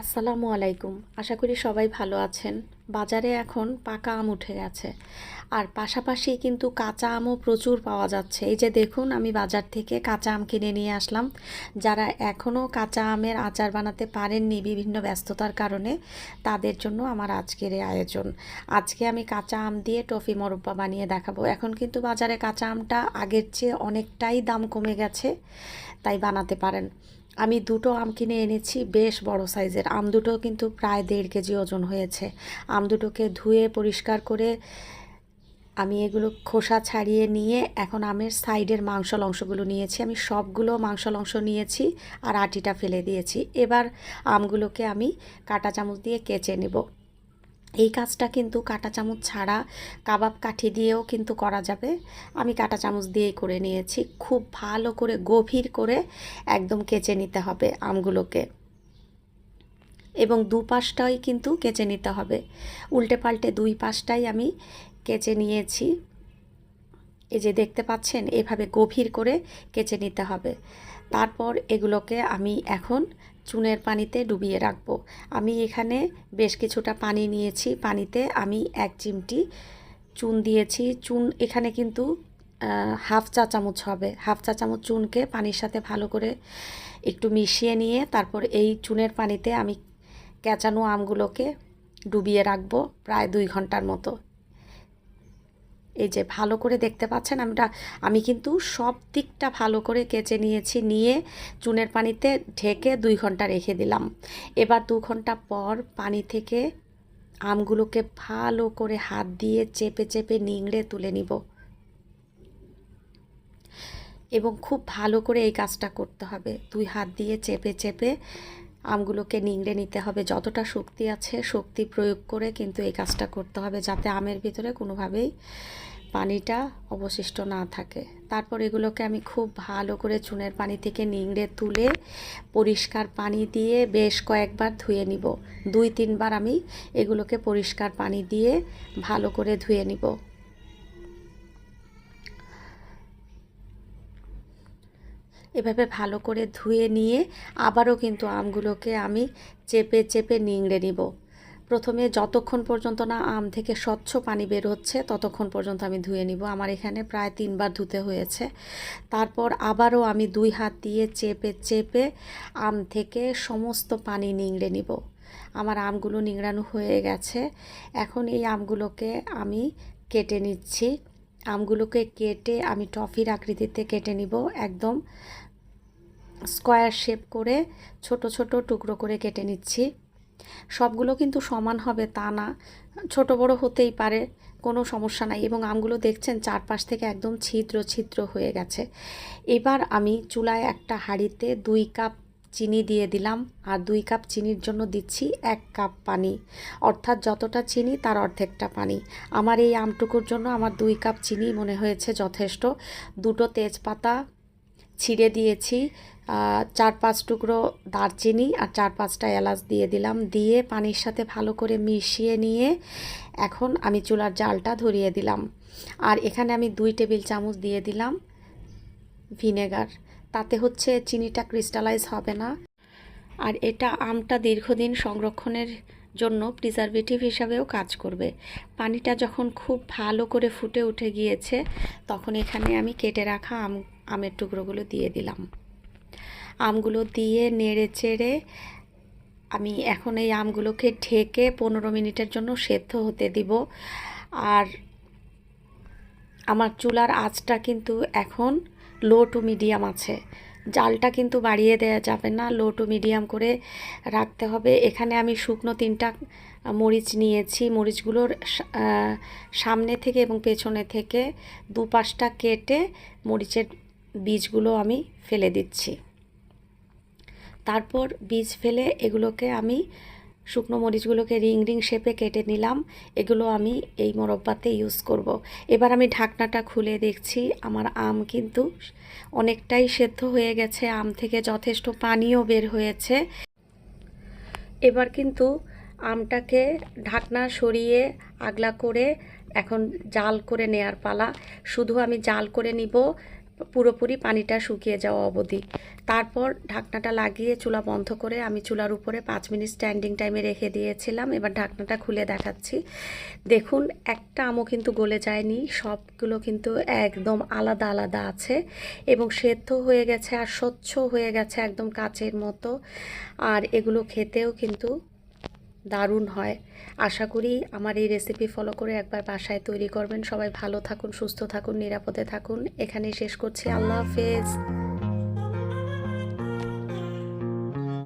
আসসালামু আলাইকুম। আশা করি সবাই ভালো আছেন। বাজারে এখন পাকা আম উঠে গেছে। আর পাশাপাশি কিন্তু কাঁচা আমও প্রচুর পাওয়া যাচ্ছে। এই যে দেখুন, আমি বাজার থেকে কাঁচা আম কিনে নিয়ে আসলাম। যারা এখনও কাঁচা আমের আচার বানাতে পারেননি বিভিন্ন ব্যস্ততার কারণে, তাদের জন্য আমার আজকের এই আয়োজন। আজকে আমি কাঁচা আম দিয়ে টফি মোরব্বা বানিয়ে দেখাবো। এখন কিন্তু বাজারে কাঁচা আমটা আগের চেয়ে অনেকটাই দাম কমে গেছে, তাই বানাতে পারেন। আমি দুটো আম কিনে এনেছি, বেশ বড় সাইজের। আম দুটো কিন্তু প্রায় দেড় কেজি ওজন হয়েছে। আম দুটোকে ধুয়ে পরিষ্কার করে আমি এগুলো খোসা ছাড়িয়ে নিয়ে এখন আমের সাইডের মাংসল অংশগুলো নিয়েছি। আমি সবগুলো মাংসল অংশ নিয়েছি আর আটিটা ফেলে দিয়েছি। এবার আমগুলোকে আমি কাটা চামচ দিয়ে কেচে নেব। এই কাজটা কিন্তু কাঁটা চামচ ছাড়া কাবাব কাঠি দিয়েও কিন্তু করা যাবে। আমি কাঁটা চামচ দিয়েই করে নিয়েছি। খুব ভালো করে গভীর করে একদম কেচে নিতে হবে আমগুলোকে। এবং দু পাশটাই কিন্তু কেচে নিতে হবে। উল্টে পাল্টে দুই পাশটাই আমি কেচে নিয়েছি। এই যে দেখতে পাচ্ছেন, এভাবে গভীর করে কেচে নিতে হবে। তারপর এগুলোকে আমি এখন চুনের পানিতে ডুবিয়ে রাখব। আমি এখানে বেশ কিছুটা পানি নিয়েছি। পানিতে আমি এক চিমটি চুন দিয়েছি। চুন এখানে কিন্তু হাফ চা চামচ হবে। হাফ চা চামচ চুনকে পানির সাথে ভালো করে একটু মিশিয়ে নিয়ে তারপর এই চুনের পানিতে আমি কেঁচানো আমগুলোকে ডুবিয়ে রাখব প্রায় দুই ঘণ্টার মতো। এই যে ভালো করে দেখতে পাচ্ছেন, আমরা, আমি কিন্তু সব দিকটা ভালো করে কেচে নিয়েছি, নিয়ে চুনের পানিতে ঢেকে দুই ঘণ্টা রেখে দিলাম। এবার দু ঘণ্টা পর পানি থেকে আমগুলোকে ভালো করে হাত দিয়ে চেপে চেপে নিংড়ে তুলে নিব। এবং খুব ভালো করে এই কাজটা করতে হবে। দুই হাত দিয়ে চেপে চেপে আমগুলোকে নিংড়ে নিতে হবে। যতটা শক্তি আছে শক্তি প্রয়োগ করে কিন্তু এই কাজটা করতে হবে যাতে আমের ভিতরে কোনোভাবেই পানিটা অবশিষ্ট না থাকে। তারপর এগুলোকে আমি খুব ভালো করে চুনের পানি থেকে নিংড়ে তুলে পরিষ্কার পানি দিয়ে বেশ কয়েকবার ধুয়ে নিব। দুই, তিনবার আমি এগুলোকে পরিষ্কার পানি দিয়ে ভালো করে ধুয়ে নিব। এভাবে ভালো করে ধুয়ে নিয়ে আবারও কিন্তু আমগুলোকে আমি চেপে চেপে নিংড়ে নিব। প্রথমে যতক্ষণ পর্যন্ত না আম থেকে স্বচ্ছ পানি বের হচ্ছে, ততক্ষণ পর্যন্ত আমি ধুয়ে নিব। আমার এখানে প্রায় তিনবার ধুতে হয়েছে। তারপর আবারও আমি দুই হাত দিয়ে চেপে চেপে আম থেকে সমস্ত পানি নিংড়ে নিব। আমার আমগুলো নিংড়ানো হয়ে গেছে। এখন এই আমগুলোকে আমি কেটে নিচ্ছি। আমগুলোকে কেটে আমি টফির আকৃতিতে কেটে নিব একদম স্কোয়ার শেপ করে ছোট ছোট টুকরো করে কেটে নিচ্ছি। সবগুলো কিন্তু সমান হবে তা না, ছোট বড় হতেই পারে, কোনো সমস্যা নাই। এবং আমগুলো দেখছেন চারপাশ থেকে একদম ছিদ্র ছিদ্র হয়ে গেছে। এবার আমি চুলায় একটা হাঁড়িতে দুই কাপ চিনি দিয়ে দিলাম আর দুই কাপ চিনির জন্য দিচ্ছি এক কাপ পানি। অর্থাৎ যতটা চিনি তার অর্ধেকটা পানি। আমার এই আমটুকুর জন্য আমার দুই কাপ চিনি মনে হয়েছে যথেষ্ট। দুটো তেজপাতা ছিঁড়ে দিয়েছি চার পাঁচ টুকরো দারচিনি আর চার পাঁচটা এলাচ দিয়ে দিলাম। দিয়ে পানির সাথে ভালো করে মিশিয়ে নিয়ে এখন আমি চুলার জালটা ধরিয়ে দিলাম। আর এখানে আমি দুই টেবিল চামচ দিয়ে দিলাম ভিনেগার। তাতে হচ্ছে চিনিটা ক্রিস্টালাইজ হবে না। আর এটা আমটা দীর্ঘদিন সংরক্ষণের জন্য প্রিজারভেটিভ হিসাবেও কাজ করবে। পানিটা যখন খুব ভালো করে ফুটে উঠে গিয়েছে, তখন এখানে আমি কেটে রাখা আম, আমের টুকরোগুলো দিয়ে দিলাম। আমগুলো দিয়ে নেড়ে চেড়ে আমি এখন এই আমগুলোকে ঢেকে পনেরো মিনিটের জন্য সেদ্ধ হতে দিব। আর আমার চুলার আঁচটা কিন্তু এখন লো টু মিডিয়াম আছে। জালটা কিন্তু বাড়িয়ে দেওয়া যাবে না লো টু মিডিয়াম করে রাখতে হবে। এখানে আমি শুকনো তিনটা মরিচ নিয়েছি। মরিচগুলোর সামনে থেকে এবং পেছনে থেকে দুপাশটা কেটে মরিচের বীজগুলো আমি ফেলে দিচ্ছি। তারপর বীজ ফেলে এগুলোকে আমি শুকনো মরিচগুলোকে রিং রিং শেপে কেটে নিলাম। এগুলো আমি এই মোরব্বাতে ইউজ করব। এবার আমি ঢাকনাটা খুলে দেখছি, আমার আম কিন্তু অনেকটাই সেদ্ধ হয়ে গেছে। আম থেকে যথেষ্ট পানিও বের হয়েছে। এবার কিন্তু আমটাকে ঢাকনা সরিয়ে আগলা করে এখন জাল করে নেয়ার পালা। শুধু আমি জাল করে নিব, পুরোপুরি পানিটা শুকিয়ে যাওয়া অবধি। তারপর ঢাকনাটা লাগিয়ে চুলা বন্ধ করে আমি চুলার উপরে পাঁচ মিনিট স্ট্যান্ডিং টাইমে রেখে দিয়েছিলাম। এবার ঢাকনাটা খুলে দেখাচ্ছি। দেখুন, একটা আমও কিন্তু গলে যায়নি। সবগুলো কিন্তু একদম আলাদা আলাদা আছে এবং সেদ্ধ হয়ে গেছে আর স্বচ্ছ হয়ে গেছে একদম কাচের মতো। আর এগুলো খেতেও কিন্তু দারুণ হয়। আশা করি আমার এই রেসিপি ফলো করে একবার বাসায় তৈরি করবেন। সবাই ভালো থাকুন, সুস্থ থাকুন, নিরাপদে থাকুন। এখানেই শেষ করছি। আল্লাহ হাফেজ।